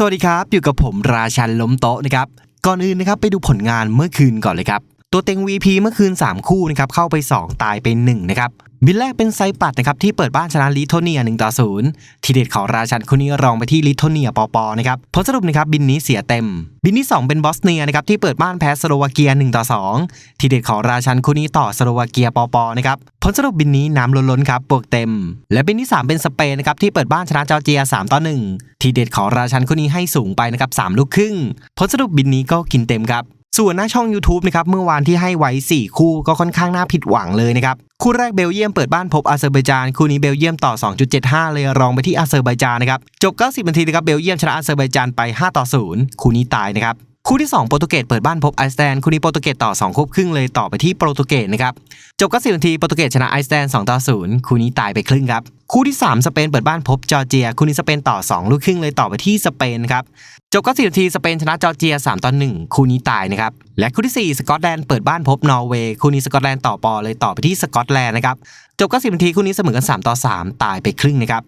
สวัสดีครับ อยู่กับผมราชันล้มโต๊ะนะครับ ก่อนอื่นนะครับไปดูผลงานเมื่อคืนก่อนเลยครับ ตัวเต็ง VP เมื่อคืน 3 คู่นะครับเข้าไป 2 ตายไป1นะครับบินแรกเป็นไซปัดนะครับที่เปิดบ้านชนะลิโทเนีย1ต่อ0ทีเด็ดของราชันคนนี้รองไปที่ลิโทเนียปอปอนะครับผลสรุปนะครับบินนี้เสียเต็ม บินที่ 2 เป็นบอสเนียนะครับที่เปิดบ้านแพ้สโลวาเกีย1ต่อ2ทีเด็ดของราชันคนนี้ต่อสโลวาเกียปอปอนะครับผลสรุปบินนี้น้ำล้นๆครับบวกเต็ม และบินที่ 3 เป็นสเปนนะครับที่เปิดบ้านชนะจอร์เจีย3ต่อ1ทีเด็ดของราชันคนนี้ให้สูงไปนะครับ3ลูกครึ่งผลสรุปบินนี้ก็กินเต็มครับ ส่วนหน้าช่อง YouTube นะครับเมื่อวานที่ให้ไว้ 4 คู่ก็ค่อนข้างน่าผิดหวังเลยนะครับคู่แรกเบลเยียมเปิดบ้านพบอาเซอร์ไบจานคู่นี้เบลเยียมต่อ 2.75 เลยรองไปที่อาเซอร์ไบจานนะครับจบ 90 นาทีนะครับเบลเยียมชนะอาเซอร์ไบจานไป 5 ต่อ 0 คู่นี้ตายนะครับ คู่ที่ 2 โปรตุเกสเปิดบ้านพบไอซ์แลนด์คู่นี้โปรตุเกสต่อ2ควบครึ่งเลยต่อไปที่โปรตุเกสนะครับจบ90นาทีโปรตุเกสชนะไอซ์แลนด์2ต่อ0คู่นี้ตายไปครึ่งครับคู่ที่ 3 สเปนเปิดบ้านพบจอร์เจีย คู่นี้สเปนต่อ 2 ลูกครึ่งเลยต่อไปที่สเปนครับจบ90นาทีสเปนชนะจอร์เจีย3ต่อ1คู่นี้ตายนะครับและคู่ที่ 4 สกอตแลนด์เปิดบ้านพบนอร์เวย์คู่นี้สกอตแลนด์ต่อปอเลยต่อไปที่สกอตแลนด์นะครับ จบ 90 นาทีคู่นี้เสมอกัน 3 ต่อ 3 ตายไปครึ่งนะครับ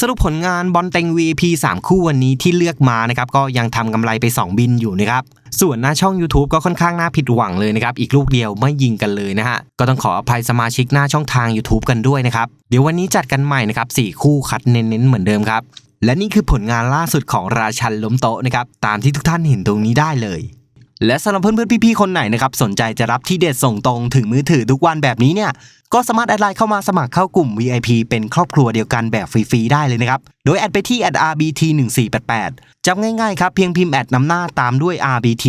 สรุปผลงานบอลเต็ง VP 3 คู่วันนี้ที่เลือกมานะครับก็ยังทำกำไรไป 2 บินอยู่นะครับ ส่วนหน้าช่อง YouTube ก็ค่อนข้างน่าผิดหวังเลยนะครับอีกลูกเดียวไม่ยิงกันเลยนะฮะก็ต้องขออภัยสมาชิกหน้าช่องทาง YouTube กันด้วยนะครับเดี๋ยววันนี้จัดกันใหม่นะครับ4คู่คัดเน้นๆเหมือนเดิมครับและนี่คือผลงานล่าสุดของราชันล้มโต๊ะนะครับตามที่ทุกท่านเห็นตรงนี้ได้เลย และสำหรับเพื่อนๆพี่ๆคนไหนนะครับสนใจจะรับที่เด็ดส่งตรงถึงมือถือทุกวันแบบนี้เนี่ยก็สามารถแอดไลน์เข้ามาสมัครเข้ากลุ่ม VIP เป็นครอบครัวเดียวกันแบบฟรีๆได้เลยนะครับ โดยแอดไปที่ @RBT 1488จำง่ายๆครับเพียงพิมพ์แอดนำหน้าตามด้วย RBT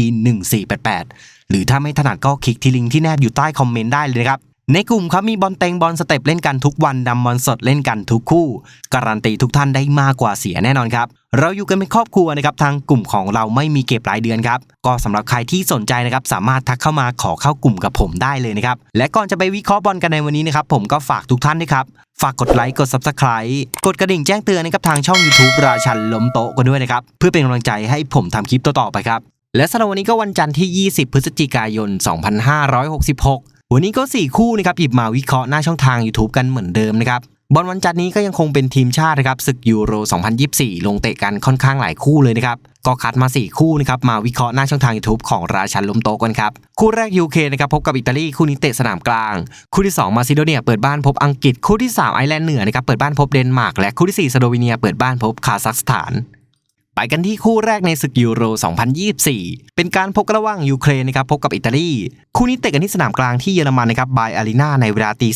1488หรือถ้าไม่ถนัดก็คลิกที่ลิงก์ที่แนบอยู่ใต้คอมเมนต์ได้เลยนะครับ ในกลุ่มครับมีบอลเต็งบอลสเต็ปเล่นกันทุกวันดำบอลสดเล่นกันทุกคู่ การันตีทุกท่านได้มากกว่าเสียแน่นอนครับ เราอยู่กันเป็นครอบครัวนะครับทางกลุ่มของเราไม่มีเก็บรายเดือนครับ ก็สำหรับใครที่สนใจนะครับสามารถทักเข้ามาขอเข้ากลุ่มกับผมได้เลยนะครับ และก่อนจะไปวิเคราะห์บอลกันในวันนี้นะครับผมก็ฝากทุกท่านนะครับฝากกดไลค์กด Subscribe กดกระดิ่งแจ้งเตือนนะครับทางช่อง YouTube ราชันล้มโต๊ะกันด้วยนะครับเพื่อเป็นกำลังใจให้ผมทำคลิปต่อๆไปครับและสำหรับวันนี้ก็วันจันทร์ที่ 20 พฤศจิกายน 2566 วันนี้ก็ 4 คู่นะครับหยิบมาวิเคราะห์หน้าช่องทาง YouTube กันเหมือนเดิมนะครับบอลวันจันทร์นี้ก็ยังคงเป็นทีมชาตินะครับศึกยูโร 2024 ลงเตะกันค่อนข้างหลายคู่เลยนะครับก็คัดมา 4 คู่นะครับมาวิเคราะห์หน้าช่องทาง YouTube ของราชันลมโตะกันครับ คู่แรกยูเคนะครับพบกับอิตาลีคู่นี้เตะสนามกลาง คู่ที่ 2 มาซิโดเนียเปิดบ้านพบอังกฤษคู่ที่ 3 ไอร์แลนด์เหนือนะครับเปิดบ้านพบเดนมาร์กและคู่ที่ 4 สโลวีเนียเปิดบ้านพบคาซัคสถาน ไปกันที่คู่แรกในศึกยูโร 2024 เป็นการพบกระว่างยูเครนนะครับพบกับอิตาลี คู่นี้เตะกันที่สนามกลางที่เยอรมันนะครับบายอารีนาในเวลาตี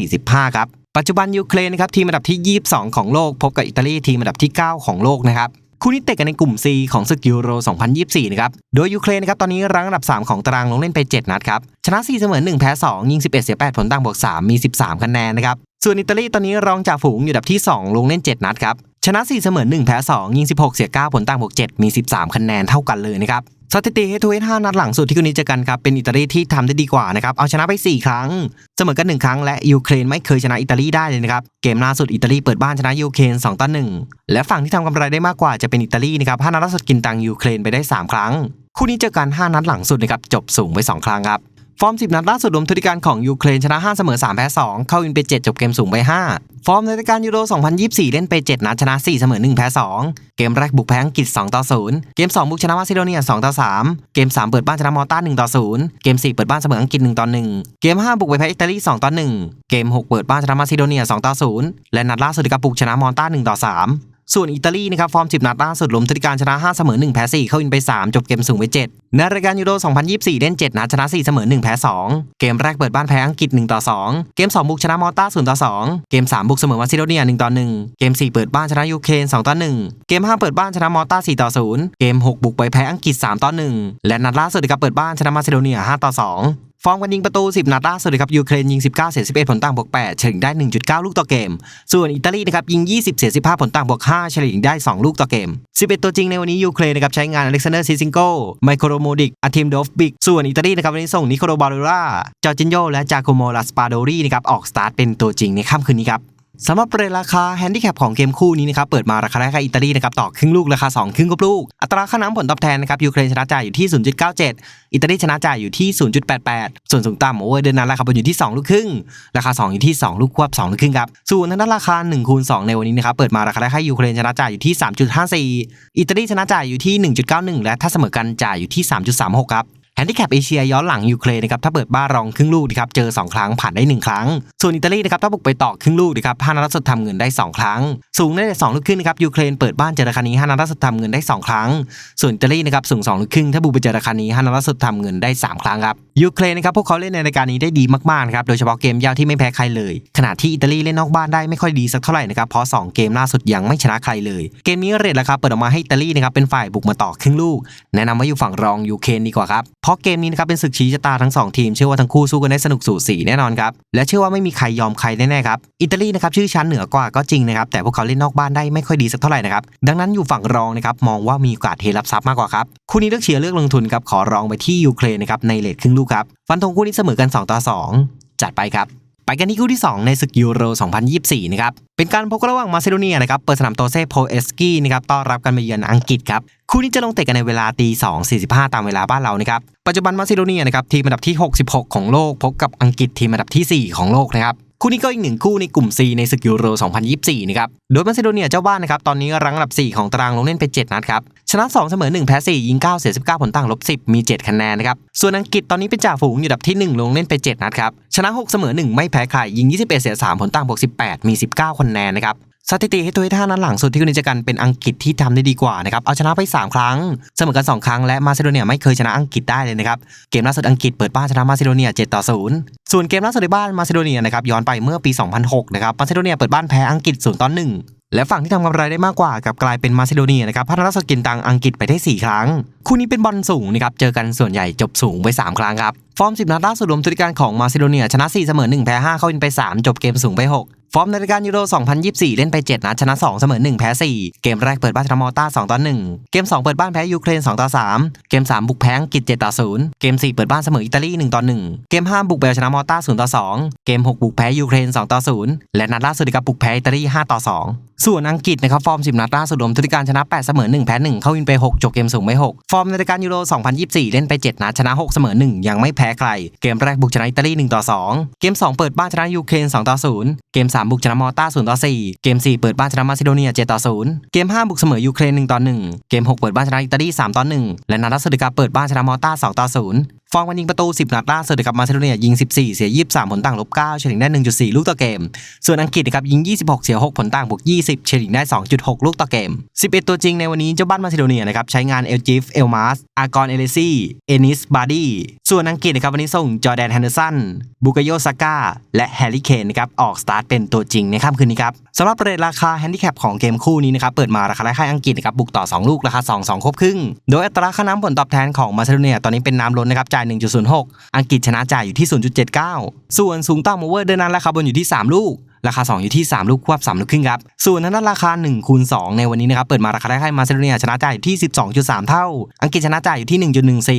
2 45 ครับปัจจุบันยูเครนนะครับทีมอันดับที่ 22 ของโลก พบกับอิตาลีทีมอันดับที่ 9 ของโลกนะครับคู่นี้เตะกันในกลุ่ม C ของศึกยูโร 2024 นะครับ โดยยูเครนนะครับตอนนี้รั้งอันดับ 3 ของตารางลงเล่นไป 7 นัดครับ ชนะ 4 เสมอ 1 แพ้ 2 ยิง 11 เสีย 8 ผลต่างบวก 3 มี 13 คะแนนนะครับ ส่วนอิตาลีตอนนี้รองจากฝูงอยู่อันดับที่ 2 ลงเล่น 7 นัดครับ ชนะ4เสมอ1แพ้2ยิง 16 เสีย 9 ผลต่างบวก 7 มี 13 คะแนนเท่ากันเลยนะครับสถิติเฮทูเฮ5นัดหลังสุดที่คู่นี้เจอกันครับเป็นอิตาลีที่ทำได้ดีกว่านะครับเอาชนะไป 4 ครั้ง เสมอกัน1ครั้งและยูเครนไม่เคยชนะอิตาลีได้เลยนะครับเกมล่าสุดอิตาลีเปิดบ้านชนะยูเครน2ต่อ1และฝั่งที่ทำกำไรได้มากกว่าจะเป็นอิตาลีนะครับ5นัดล่าสุดกินตังยูเครนไปได้ 3 ครั้ง คู่นี้เจอกัน 5 นัดหลังสุดนะครับจบสูงไป 2 ครั้งครับ ฟอร์ม 10 นัดล่าสุดรวมทุติการของยูเครนชนะ 5 เสมอ 3 แพ้ 2 เข้าวินไป 7 จบเกมสูงไป 5 ฟอร์มในรายการยูโร 2024 เล่นไป 7 นัดชนะ 4 เสมอ 1 แพ้ 2 เกมแรกบุกแพ้อังกฤษ 2 ต่อ 0 เกม 2 บุกชนะมาซิโดเนีย 2 ต่อ 3 เกม 3 เปิดบ้านชนะมอลตา1 ต่อ 0 เกม 4 เปิดบ้านเสมออังกฤษ 1 ต่อ 1 เกม 5 บุกไปแพ้อิตาลี 2 ต่อ 1 เกม 6 เปิดบ้านชนะมาซิโดเนีย 2 ต่อ 0 และนัดล่าสุดกับบุกชนะมอลตา1 ต่อ 3 ส่วนอิตาลีนะครับฟอร์ม10นัดล่าสุดรวมทติการชนะ5เสมอ1แพ้4เข้าวินไป3 จบเกมสูงไป7ในรายการยูโร 2024 เล่น 7 นัดชนะ 4 เสมอ1แพ้2 เกมแรกเปิดบ้านแพ้อังกฤษ1ต่อ2 เกม 2 บุกชนะมอลตา0ต่อ2 เกม 3 บุกเสมอมาซิโดเนีย1ต่อ1 เกม 4 เปิดบ้านชนะยูเครน2ต่อ1 เกม 5 เปิดบ้านชนะมอลตา4ต่อ0 เกม 6 บุกไปแพ้อังกฤษ3ต่อ1 และนัดล่าสุดนะครับเปิดบ้านชนะมาซิโดเนีย5ต่อ2 ฟอร์มกันยิงประตู 10 นัดล่าสุดครับยูเครนยิง 19 เสีย 11 ผลต่างบวก 8 เฉลี่ยได้ 1.9 ลูกต่อเกม ส่วนอิตาลีนะครับยิง 20 เสีย 15 ผลต่างบวก 5 เฉลี่ยได้ 2 ลูกต่อเกม 11 ตัวจริงในวันนี้ยูเครนนะครับใช้งานอเล็กซานเดอร์ซิซิงโกไมโครโมดิกอาทิมโดฟบิก ส่วนอิตาลีนะครับวันนี้ส่งนิโคลบาโลราจอร์จินโยและจาโคโมลาสปาโดรีนะครับออกสตาร์ทเป็นตัวจริงในค่ำคืนนี้ครับสำหรับประเด็นราคาแฮนดิแคปของเกมคู่นี้นะครับเปิดมาราคาแรกอิตาลีนะครับต่อครึ่งลูกราคา 2 ครึ่งกับลูก อัอัตราค่าน้ำผลตอบแทนนะครับยูเครนชนะจ่ายอยู่ที่ 0.97 อิตาลีชนะจ่ายอยู่ที่ 0.88 ส่วนสูงต่ำโอ้เดือนนั้นราคาบนอยู่ที่ 2 ลูกครึ่ง ราคา 2 อยู่ที่ 2 ลูกควบ 2 ลูกครึ่งครับ ส่วนทางด้านราคา1คูณ2ในวันนี้นะครับเปิดมาราคาได้ให้ยูเครนชนะจ่ายอยู่ที่ 3.54 อิตาลีชนะจ่ายอยู่ที่ 1.91 และถ้าเสมอกันจ่ายอยู่ที่ 3.36 ครับ แฮนดิแคปเอเชียย้อนหลังยูเครนนะครับถ้าเปิดบ้านรองครึ่งลูกนะครับเจอ 2 ครั้งผ่านได้ 1 ครั้ง ส่วนอิตาลีนะครับถ้าบุกไปต่อครึ่งลูกนะครับห้านัดสุดทำเงินได้ 2 ครั้ง สูงได้สองลูกครึ่งนะครับยูเครนเปิดบ้านเจอราคานี้ห้านัดสุดทำเงินได้ 2 ครั้ง ส่วนอิตาลีนะครับสูง2ลูกครึ่งถ้าบุกไปเจอราคานี้ห้านัดสุดทำเงินได้ 3 ครั้งครับ ยูเครนนะครับพวกเขาเล่นในรายการนี้ได้ดีมากๆนะครับโดยเฉพาะเกมยาวที่ไม่แพ้ใครเลย ขณะที่อิตาลีเล่นนอกบ้านได้ไม่ค่อยดีสักเท่าไหร่นะครับเพราะ2เกมล่าสุดยังไม่ชนะใครเลย เกมนี้เรทราคาเปิดออกมาให้อิตาลีนะครับเป็นฝ่ายบุกมาต่อครึ่งลูก แนะนำว่าอยู่ฝั่งรองยูเครนดีกว่าครับเพราะเกมนี้นะครับเป็นศึกชี้ชะตาทั้งสองทีมเชื่อว่าทั้งคู่สู้กันได้สนุกสูสีแน่นอนครับและเชื่อว่าไม่มีใครยอมใครแน่ๆครับอิตาลีนะครับชื่อชั้นเหนือกว่าก็จริงนะครับแต่พวกเขาเล่นนอกบ้านได้ไม่ค่อยดีสักเท่าไหร่นะครับดังนั้นอยู่ฝั่งรองนะครับมองว่ามีโอกาสเทรับทรัพย์มากกว่าครับคู่นี้เลือกเชียร์เลือกลงทุนครับขอรองไปที่ยูเครนนะครับในเลทครึ่งลูกครับ ฟันธงคู่นี้เสมอกัน 2 ต่อ 2 จัดไปครับ ไปกันที่คู่ที่ 2 ในศึกยูโร 2024 นะครับ เป็นการพบกันระหว่างมาซิโดเนียนะครับ เปิดสนามโตเซโพเอสกี้นะครับ ต้อนรับกันมาเยือนอังกฤษครับ คู่นี้จะลงเตะกันในเวลาตี2 45 ตามเวลาบ้านเรานะครับ ปัจจุบันมาซิโดเนียนะครับทีมอันดับที่ 66 ของโลก พบกับอังกฤษทีมอันดับที่ 4 ของโลกนะครับ คู่นี้ก็อีกหนึ่งคู่ในกลุ่ม C ในศึกยูโร 2024 นะครับ โดยมาซิโดเนียเจ้าบ้านนะครับ ตอนนี้รั้งอันดับ 4 ของตารางลงเล่นไป 7 นัดครับ ชนะ 2 เสมอ 1 แพ้ 4 ยิง 9 เสีย 19 ผลต่างลบ 10 มี 7 คะแนนนะครับ ส่วนอังกฤษตอนนี้เป็นจ่าฝูงอยู่อันดับที่ 1 ลงเล่นไป 7 นัดครับ ชนะ 6 เสมอ 1 ไม่แพ้ใคร ยิง 21 เสีย 3 ผลต่างบวก 18 มี 19 คะแนนนะครับ สถิติให้ตัวท่านั้นหลังสุดที่คุณจะกันเป็นอังกฤษที่ทำได้ดีกว่านะครับเอาชนะไป 3 ครั้ง เสมอกัน 2 ครั้งและมาซิโดเนียไม่เคยชนะอังกฤษได้เลยนะครับเกมล่าสุดอังกฤษเปิดบ้านชนะมาซิโดเนีย7ต่อ0ส่วนเกมล่าสุดในบ้านมาซิโดเนียนะครับย้อนไปเมื่อปี 2006นะครับมาซิโดเนียเปิดบ้านแพ้อังกฤษ0ต่อ1และฝั่งที่ทำกำไรได้มากกว่ากับกลายเป็นมาซิโดเนียนะครับพัฒนาสกินตังอังกฤษไปได้ 4 ครั้ง คู่นี้เป็นบอลสูงนะครับเจอกันส่วนใหญ่จบสูงไป 3 ครั้งครับ ฟอร์ม 10 นัดล่าสุดรวมทุกการของมาซิโดเนีย ชนะ 4 เสมอ 1 แพ้ 5 เข้าอินไป 3 จบเกมสูงไป 6 ฟอร์มในรายการยูโร 2024 เล่นไป 7 นัดชนะ 2 เสมอ 1 แพ้ 4 เกมแรกเปิดบ้านชนะมอต้า 2 ต่อ 1 เกม 2 เปิดบ้านแพ้ยูเครน 2 ต่อ 3 เกม 3 บุกแพ้อังกฤษ 7 ต่อ 0 เกม 4 เปิดบ้านเสมออิตาลี 1 ต่อ 1 เกม 5 บุกเบลชนะมอต้า 0 ต่อ 2 เกม 6 บุกแพ้ยูเครน 2 ต่อ 0 และนัดล่าสุดกับบุกแพ้อิตาลี 5 ต่อ 2ส่วนอังกฤษนะครับฟอร์ม 10 นัดล่าสุดรวมทุกการชนะ 8 เสมอ 1 แพ้ 1 เข้าวินไป 6 จบเกมสูงไป 6 ฟอร์มในรายการยูโร 2024 เล่นไป 7 นัดชนะ 6 เสมอ 1 ยังไม่แพ้ใคร เกมแรกบุกชนะอิตาลี 1 ต่อ 2 เกม 2 เปิดบ้านชนะยูเครน 2 ต่อ 0 เกม 3 บุกชนะมอลตา0 ต่อ 4 เกม 4 เปิดบ้านชนะมาซิโดเนีย 7 ต่อ 0 เกม 5 บุกเสมอยูเครน 1 ต่อ 1 เกม 6 เปิดบ้านชนะอิตาลี 3 ต่อ 1 และนัดล่าสุดกับเปิดบ้านชนะมอลตา2 ต่อ 0ฟอร์มการยิงประตู 10 นัดล่าสุดกับมาซิโดเนียยิง 14 เสีย 23 ผลต่างลบ 9 เฉลี่ยได้ 1.4 ลูกต่อเกม ส่วนอังกฤษนะครับยิง 26 เสีย 6 ผลต่างบวก 20 เฉลี่ยได้ 2.6 ลูกต่อเกม 11 ตัวจริงในวันนี้เจ้าบ้านมาซิโดเนียนะครับใช้งานเอลจิฟเอลมาสอากอนเอเลซี่เอนิสบาร์ดี้ส่วนอังกฤษนะครับวันนี้ส่งจอแดนแฮนเดอร์สันบุกโยซาก้าและแฮร์รี่เคนนะครับออกสตาร์ทเป็นตัวจริงในค่ำคืนนี้ครับสำหรับเรทราคาแฮนดิแคปของเกมคู่นี้นะครับเปิดมาราคาแรกให้อังกฤษนะครับบุกต่อ 2 ลูกราคา 2 2ครบครึ่งโดยอัตราค่าน้ำผลตอบแทนของมาซิโดเนียตอนนี้เป็นน้ำล้นนะครับจ่าย 1.06 อังกฤษชนะจ่ายอยู่ที่ 0.79 ส่วนสูงต้าโอเวอร์เดินนั้นราคาบนอยู่ที่ 3 ลูก ราคา 2 อยู่ที่ 3 ลูกควบ 3 ลูกครึ่งครับ ส่วนทางด้นราคา1คูณ2ในวันนี้นะครับเปิดมาราคาได้ให้มาซิโดเนียชนะจ่ายอยู่ที่ 12.3 เท่า อังกฤษชนะจ่ายอยู่ที่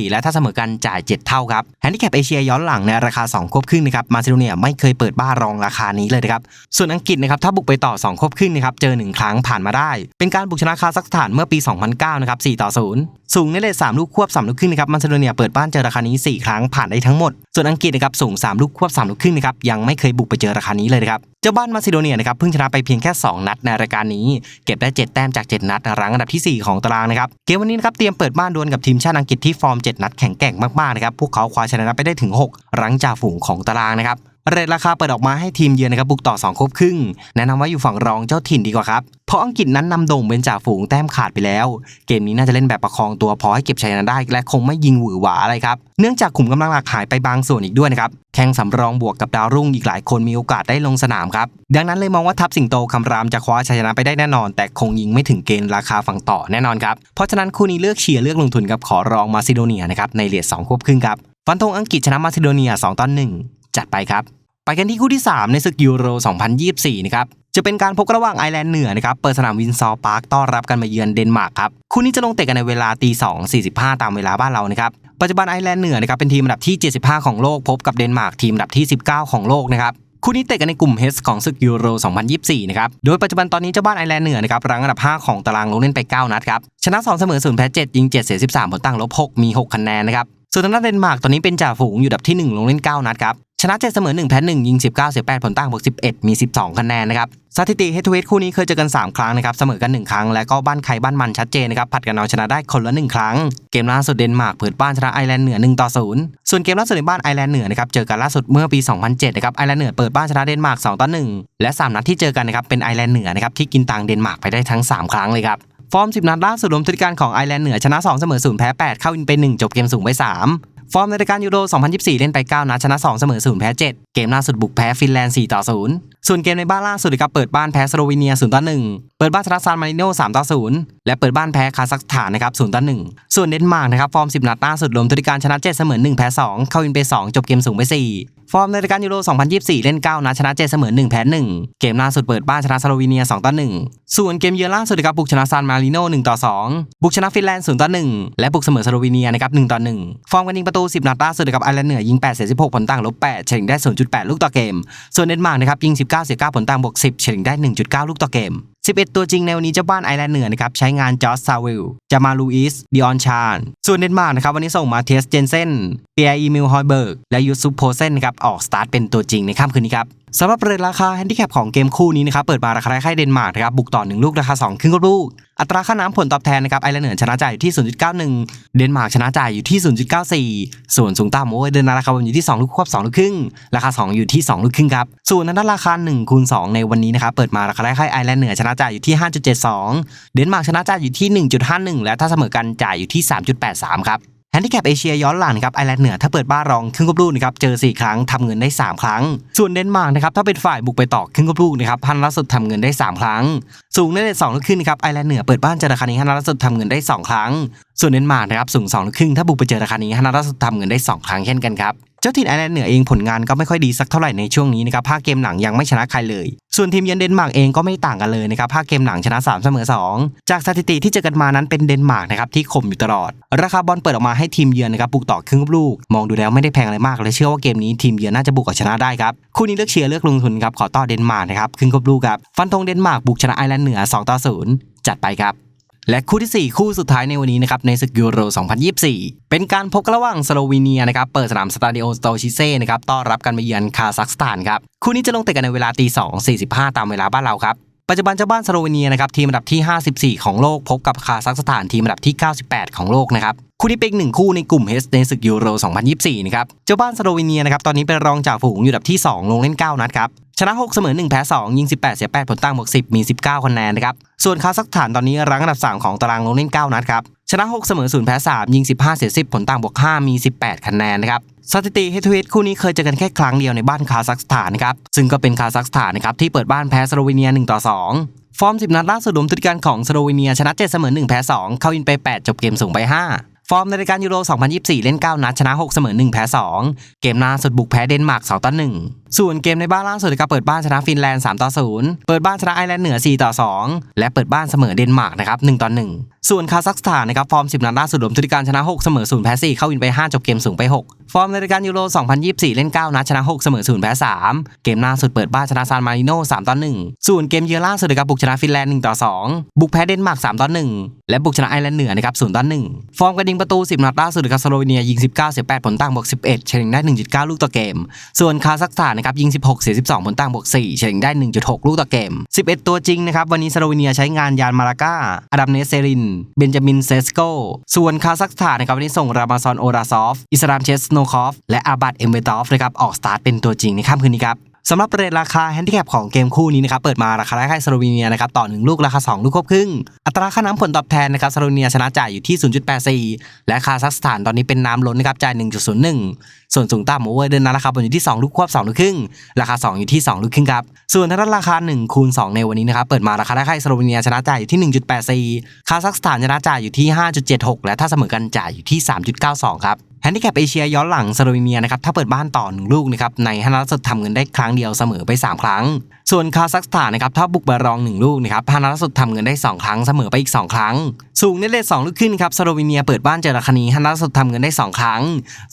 1.14 และถ้าเสมอกันจ่าย 7 เท่าครับแฮนดิแคปเอเชียย้อนหลังในราคา 2 ควบครึ่งนะครับมาซิโดเนียไม่เคยเปิดบ้ารองราคานี้เลยนะครับส่วนอังกฤษนะครับถ้าบุกไปต่อ 2 ควบครึ่งนะครับเจอ 1 ครั้งผ่านมาได้ เป็นการบุกชนะคาซัคสถานเมื่อปี 2009 นะครับ 4 ต่อ 0 สูงในเลท3ลูกควบ 3 ลูกครึ่งนะครับมาซิโดเนียเปิดบ้านเจอราคานี้ 4 ครั้งผ่านได้ทั้งหมด ส่วนอังกฤษนะครับสูง 3 ลูกควบ 3 ลูกครึ่งนะครับยังไม่เคยบุกไปเจอราคานี้เลยนะครับ จ้าบ้านมาซิโดเนียนะครับเพิ่งชนะไปเพียงแค่ 2 นัดในรายการนี้ เก็บได้ 7 แต้มจาก 7 นัดรั้งอันดับทีสี่ 4 ของตารางนะครับเกมวันนี้นะครับเตรียมเปิดบ้านดวลกับทีมชาติอังกฤษที่ฟอร์ม 7 นัดแข็งแกร่งมากๆนะครับพวกเขาคว้าชนะไปได้ถึง 6 รั้งจ่าฝูงของตารางนะครับเรทราคาเปิดออกมาให้ทีมเยือนนะครับบุกต่อ2ครบครึ่ง แนะนำว่าอยู่ฝั่งรองเจ้าถิ่นดีกว่าครับ เพราะอังกฤษนั้นนำโด่งเป็นจ่าฝูงแต้มขาดไปแล้ว เกมนี้น่าจะเล่นแบบประคองตัวพอให้เก็บชัยชนะได้ และคงไม่ยิงหวือหวาอะไรครับ เนื่องจากขุมกำลังหลักหายไปบางส่วนอีกด้วยนะครับ แข่งสำรองบวกกับดาวรุ่งอีกหลายคนมีโอกาสได้ลงสนามครับ ดังนั้นเลยมองว่าทัพสิงโตคำรามจะคว้าชัยชนะไปได้แน่นอน แต่คงยิงไม่ถึงเกณฑ์ราคาฝั่งต่อแน่นอนครับ เพราะฉะนั้นคู่นี้เลือกเชียร์เลือกลงทุนกับขอรองมาซิโดเนียนะครับในเหรียญ2ควบครึ่งครับฟันธงอังกฤษชนะมาซิโดเนีย2ต่อ1 จัดไปครับ ไปกันที่คู่ที่ 3 ในศึกยูโร 2024 นะครับจะเป็นการพบกระหว่างไอร์แลนด์เหนือนะครับ เปิดสนามวินซอร์พาร์คต้อนรับกันมาเยือนเดนมาร์กครับ คู่นี้จะลงเตะกันในเวลาตี2 45 ตามเวลาบ้านเรานะครับ ปัจจุบันไอร์แลนด์เหนือนะครับเป็นทีมอันดับที่ 75 ของโลก พบกับเดนมาร์กทีมอันดับที่ 19 ของโลกนะครับ คู่นี้เตะกันในกลุ่ม H ของศึกยูโร 2024 นะครับ โดยปัจจุบันตอนนี้เจ้าบ้านไอร์แลนด์เหนือนะครับรั้งอันดับ 5 ของตารางลงเล่นไป 9 นัดครับ ชนะ2เสมอ0แพ้7ยิง 7 เสีย 13 ผลตั้งลบ 6 มี 6 คะแนนนะครับส่วนทางด้านเดนมาร์กตอนนี้เป็นจ่าฝูงอยู่ดับที่ 1 ลงเล่น 9 นัดครับ ชนะ7เสมอ1แพ้1ยิง19เก้าเสีย8ผลตั้งบวก11มี12คะแนนนะครับสถิติเฮทูเวทคู่นี้เคยเจอกัน3ครั้งนะครับเสมอกัน1ครั้งและก็บ้านใครบ้านมันชัดเจนนะครับผัดกันเอาชนะได้คนละ1ครั้ง เกมล่าสุดเดนมาร์กเปิดบ้านชนะไอร์แลนด์เหนือ1ต่อ0ส่วนเกมล่าสุดในบ้านไอร์แลนด์เหนือนะครับเจอกันล่าสุดเมื่อปี 2007นะครับไอร์แลนด์เหนือเปิดบ้านชนะเดนมาร์ก2ต่อ1และ3นัดที่เจอกันนะครับเป็นไอร์แลนด์เหนือนะครับที่กินตังเดนมาร์กไปได้ทั้ง 3 ครั้งเลยครับฟอร์ม 10 นัดล่าสุดรวมทุกการของไอร์แลนด์เหนือชนะ 2 เสมอ0แพ้ 8 เข้าอินไป 1 จบเกมสูงไป 3 ฟอร์มในรายการยูโร 2024 เล่นไป 9 นัดชนะ 2 เสมอ 0 แพ้ 7 เกมล่าสุดบุกแพ้ฟินแลนด์ 4 ต่อ 0 ส่วนเกมในบ้านล่าสุดครับเปิดบ้านแพ้สโลวีเนีย0ต่อ1เปิดบ้านชนะซานมาริโน3ต่อ0และเปิดบ้านแพ้คาซัคสถานนะครับ0ต่อ1ส่วนเดนมาร์กนะครับฟอร์ม 10 นัดล่าสุดรวมทุกการชนะ7เสมอ1แพ้2เข้าอินไป 2 จบเกมสูงไป 4 ฟอร์มในรายการยูโร 2024 เล่น 9นัดชนะ7เสมอ1แพ้1เกมล่าสุดเปิดบ้านชนะสโลวีเนีย2ต่อ1ส่วนเกมเยือนล่าสุดครับบุกชนะซานมาริโน1ต่อ2บุกชนะฟินแลนด์0ต่อ1และบุกเสมอสโลวีเนียนะครับ1ต่อ1ฟอร์มการยิงประตู 10 นัดล่าสุดครับไอร์แลนด์เหนือยิง8เสีย16ผลต่างลบ8เฉลี่ยได้ 0.8 ลูกต่อเกม ส่วนเดนมาร์กนะครับยิง19 99 ผลต่างบวก 10 เฉลี่ยได้ 1.9 ลูกต่อเกม 11 ตัวจริงในวันนี้เจ้าบ้านไอร์แลนด์เหนือนะครับใช้งานจอร์จซาวิลจามาลูอิสดิออนชานส่วนเดนมาร์กนะครับวันนี้ส่งมาเทสเจนเซนเปียร์อีมิลฮอยเบิร์กและยูซุปโพเซนนะครับออกสตาร์ทเป็นตัวจริงในค่ำคืนนี้ครับสำหรับเรทราคาแฮนดิแคปของเกมคู่นี้นะครับเปิดมาราคาค่ายเดนมาร์กนะครับบุกต่อ 1 ลูกราคา 2 ครึ่งลูก อัตราค่าน้ำผลตอบแทนนะครับไอร์แลนด์เหนือชนะจ่ายอยู่ที่ 0.91 เดนมาร์กชนะจ่ายอยู่ที่ 0.94 ส่วนสูงต่ำโอ้ยเดนราคาอยู่ที่ 2 ลูกควบ 2 ลูกครึ่ง ราคา 2 อยู่ที่ 2 ลูกครึ่งครับ ส่วนนั้นราคา1คูณ2ในวันนี้นะครับเปิดมาราคาค่ายไอร์แลนด์เหนือชนะจ่ายอยู่ที่ 5.72 เดนมาร์กชนะจ่ายอยู่ที่ 1.51 และถ้าเสมอกันจ่ายอยู่ที่ 3.83 ครับแฮนดิแคปเอเชียย้อนหลังครับไอร์แลนด์เหนือถ้าเปิดบ้านรองครึ่งกบลูกนะครับเจอ 4 ครั้งทำเงินได้ 3 ครั้ง ส่วนเดนมาร์กนะครับถ้าเป็นฝ่ายบุกไปต่อครึ่งกบลูกนะครับพันล่าสุดทำเงินได้ 3 ครั้ง สูงได้สองลูกครึ่งนะครับไอร์แลนด์เหนือเปิดบ้านเจอราคานี้ฮันล่าสุดทำเงินได้ 2 ครั้ง ส่วนเดนมาร์กนะครับสูง2ลูกครึ่งถ้าบุกไปเจอราคานี้ฮันล่าสุดทำเงินได้ 2 ครั้งเช่นกันครับ เจ้าถิ่นไอร์แลนด์เหนือเองผลงานก็ไม่ค่อยดีสักเท่าไหร่ในช่วงนี้นะครับภาคเกมหลังยังไม่ชนะใครเลย ส่วนทีมเยือนเดนมาร์กเองก็ไม่ต่างกันเลยนะครับภาคเกมหลังชนะ3เสมอ2 จากสถิติที่เจอกันมานั้นเป็นเดนมาร์กนะครับที่ข่มอยู่ตลอด ราคาบอลเปิดออกมาให้ทีมเยือนนะครับบุกต่อครึ่งลูก มองดูแล้วไม่ได้แพงอะไรมากและเชื่อว่าเกมนี้ทีมเยือนน่าจะบุกเอาชนะได้ครับคู่นี้เลือกเชียร์เลือกลงทุนครับขอต่อเดนมาร์กนะครับครึ่งลูกครับฟันธงเดนมาร์กบุกชนะไอร์แลนด์เหนือ2ต่อ0จัดไปครับ และคู่ที่ 4 คู่สุดท้ายในวันนี้นะครับในศึกยูโร 2024 เป็นการพบกระหว่างสโลวีเนียนะครับเปิดสนามสตาดิโอสโตชิเซ่นะครับต้อนรับกันมาเยือนคาซัคสถานครับคู่นี้จะลงเตะกันในเวลาตี2 45 ตามเวลาบ้านเราครับปัจจุบันเจ้าบ้านสโลวีเนียนะครับทีมอันดับที่ 54 ของโลกพบกับคาซัคสถานทีมอันดับที่ 98 ของโลกนะครับคู่นี้เป็นหนึ่งคู่ในกลุ่ม H ในศึกยูโร 2024 นะครับเจ้าบ้านสโลวีเนียนะครับตอนนี้เป็นรองจากฝูงอยู่อันดับที่ 2 ลงเล่น 9 นัดครับ ชนะ 6 เสมอ 1 แพ้ 2 ยิง 18 เสีย 8 ผลตั้งบวก 10 มี 19 คะแนนนะครับ ส่วนคาซัคสถานตอนนี้รั้งอันดับ 3 ของตารางลงเล่น 9 นัดครับ ชนะ 6 เสมอ 0 แพ้ 3 ยิง 15 เสีย 10 ผลตั้งบวก 5 มี 18 คะแนนนะครับสถิติเฮทูเฮดคู่นี้เคยเจอกันแค่ครั้งเดียวในบ้านคาซัคสถานนะครับ ซึ่งก็เป็นคาซัคสถานนะครับที่เปิดบ้านแพ้สโลวีเนีย 1 ต่อ 2 ฟอร์ม 10 นัดล่าสุดรวมทุกการของสโลวีเนียชนะ 7 เสมอ 1 แพ้ 2 เข้าอินไป 8 จบเกมสูงไป 5ฟอร์มในรายการยูโร 2024 เล่น 9 นัด ชนะ 6 เสมอ 1 แพ้ 2 เกมล่าสุดบุกแพ้เดนมาร์ก 2 ต่อ 1ส่วนเกมในบ้านล่าสุดนะครับเปิดบ้านชนะฟินแลนด์ 3 ต่อ 0 เปิดบ้านชนะไอร์แลนด์เหนือ 4 ต่อ 2 และเปิดบ้านเสมอเดนมาร์กนะครับ 1 ต่อ 1 ส่วนคาซัคสถานนะครับฟอร์ม 10 นัดล่าสุดรวมทุกการชนะ 6 เสมอ 0 แพ้ 4 เข้าวินไป 5 จบเกมสูงไป 6 ฟอร์มในรายการยูโร 2024 เล่น 9 นัดชนะ 6 เสมอ 0 แพ้ 3 เกมล่าสุดเปิดบ้านชนะซานมาริโน 3 ต่อ 1 ส่วนเกมเยือนล่าสุดนะครับบุกชนะฟินแลนด์ 1 ต่อ 2 บุกแพ้เดนมาร์ก 3 ต่อ 1 และบุกชนะไอร์แลนด์เหนือนะครับ 0 ต่อ 1 ฟอร์มการยิงประตู 10 นัดล่าสุดครับสโลวีเนียยิง 19เสีย8ผลตั้งบวก11เฉลี่ยได้ 1.9 ลูกต่อเกม ส่วนคาซัคสถานนะครับยิง 16 เสีย 12 ผลตั้งบวก 4 เฉลี่ยได้ 1.6 ลูกต่อเกม 11 ตัวจริงนะครับวันนี้สโลวีเนียใช้งานยานมาลาก้าอดัมเนสเซริน เบนจามินเซสโก ส่วนคาซัคสถานนะครับวันนี้ส่งรามาซอนโอราซอฟ อิสรามเชสโนคอฟ และอาบัตเอมเบตอฟนะครับออกสตาร์ทเป็นตัวจริงในค่ำคืนนี้ครับ สำหรับเรทราคาแฮนดิแคปของเกมคู่นี้นะครับเปิดมาราคาแรกให้สโลวีเนียนะครับต่อ 1 ลูกราคา 2 ลูกควบครึ่ง อัตราค่าน้ำผลตอบแทนนะครับสโลวีเนียชนะจ่ายอยู่ที่ 0.84 และคาซัคสถานตอนนี้เป็นน้ำล้นนะครับจ่าย 1.01 ส่วนสูงต่ำโอเวอร์เดินนะราคาบนอยู่ที่ 2 ลูกควบ2ลูกครึ่ง ราคา 2 อยู่ที่ 2 ลูกครึ่งครับส่วนทางด้านราคา 1 คูณ 2 ในวันนี้นะครับเปิดมาราคาแรกให้สโลวีเนียชนะจ่ายอยู่ที่ 1.84 คาซัคสถานชนะจ่ายอยู่ที่ 5.76 และถ้าเสมอกันจ่ายอยู่ที่ 3.92 ครับ แฮนดิแคปเอเชียย้อนหลังสโลวีเนียนะครับถ้าเปิดบ้านต่อหนึ่งลูกนะครับในฮันนัดสุดทำเงินได้ครั้งเดียวเสมอไป 3 ครั้ง ส่วนคาซัคสถานนะครับถ้าบุกไปรองหนึ่งลูกนะครับพานาสุดทำเงินได้ 2 ครั้งเสมอไปอีก 2 ครั้ง สูงในเลท2ลูกขึ้นครับสโลวีเนียเปิดบ้านเจอราคานีฮันนาสุดทำเงินได้ 2 ครั้ง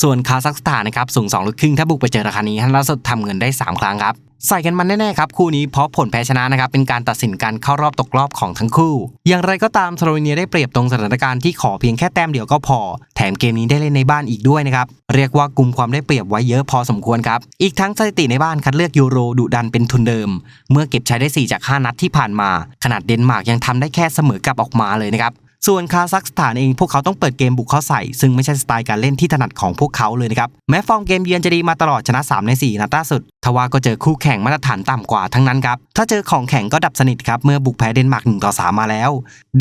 ส่วนคาซัคสถานนะครับสูง2ลูกครึ่งถ้าบุกไปเจอราคานีฮันนาสุดทำเงินได้ 3 ครั้งครับใส่กันมันแน่ๆครับคู่นี้เพราะผลแพ้ชนะนะครับเป็นการตัดสินการเข้ารอบตกรอบของทั้งคู่ อย่างไรก็ตามสโลวีเนียได้เปรียบตรงสถานการณ์ที่ขอเพียงแค่แต้มเดียวก็พอ แถมเกมนี้ได้เล่นในบ้านอีกด้วยนะครับเรียกว่ากลุ่มความได้เปรียบไว้เยอะพอสมควรครับอีกทั้งสถิติในบ้านคัดเลือกยูโรดุดันเป็นทุนเดิมเมื่อเก็บใช้ได้ 4 จาก 5 นัดที่ผ่านมา ขนาดเดนมาร์กยังทำได้แค่เสมอกลับออกมาเลยนะครับ ส่วนคาซัคสถานเองพวกเขาต้องเปิดเกมบุกเข้าใส่ ซึ่งไม่ใช่สไตล์การเล่นที่ถนัดของพวกเขาเลยนะครับ แม้ฟอร์มเกมเยือนจะดีมาตลอดชนะ 3 ใน 4 นัดล่าสุด ทว่าก็เจอคู่แข่งมาตรฐานต่ำกว่าทั้งนั้นครับ ถ้าเจอของแข่งก็ดับสนิทครับ เมื่อบุกแพ้เดนมาร์ก1ต่อ 3 มาแล้ว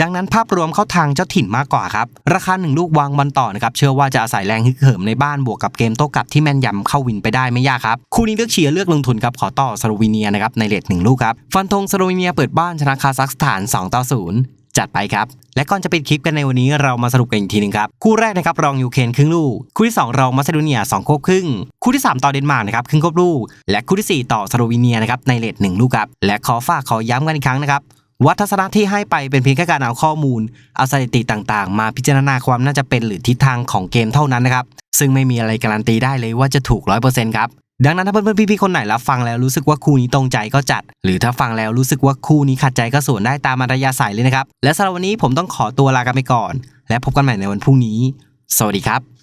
ดังนั้นภาพรวมเข้าทางเจ้าถิ่นมากกว่าครับ ราคา 1 ลูกวางบอลต่อนะครับ เชื่อว่าจะอาศัยแรงฮึกเหิมในบ้านบวกกับเกมโต้กลับที่แม่นยำเข้าวินไปได้ไม่ยากครับ คู่นี้เลือกเชียร์เลือกลงทุนครับขอต่อสโลวีเนียนะครับในเลทหนึ่งลูกครับ ฟันธงสโลวีเนียเปิดบ้านชนะคาซัคสถาน2ต่อ0 จัดไปครับ และก่อนจะปิดคลิปกันในวันนี้เรามาสรุปกันอีกทีหนึงครับ คู่แรกนะครับรองยูเครนครึ่งลูก คู่ที่ 2 รองมาซิโดเนีย2ควบครึ่ง คู่ที่ 3 ต่อเดนมาร์กนะครับครึ่งควบลูก และคู่ที่ 4 ต่อสโลวีเนียนะครับในเลท1ลูกครับ และขอฝากขอย้ำกันอีกครั้งนะครับวัฒนศาสตร์ที่ให้ไปเป็นเพียงแค่การเอาข้อมูล เอาสถิติต่างๆ มาพิจารณาความน่าจะเป็นหรือทิศทางของเกมเท่านั้นนะครับ ซึ่งไม่มีอะไรการันตีได้เลยว่าจะถูก 100%ครับ ดังนั้นถ้าเพื่อนๆพี่ๆคนไหนรับฟังแล้วรู้สึกว่าคู่นี้ตรงใจก็จัด หรือถ้าฟังแล้วรู้สึกว่าคู่นี้ขัดใจก็สวนได้ตามมารยาศัยเลยนะครับ และสำหรับวันนี้ผมต้องขอตัวลากันไปก่อน และพบกันใหม่ในวันพรุ่งนี้ สวัสดีครับ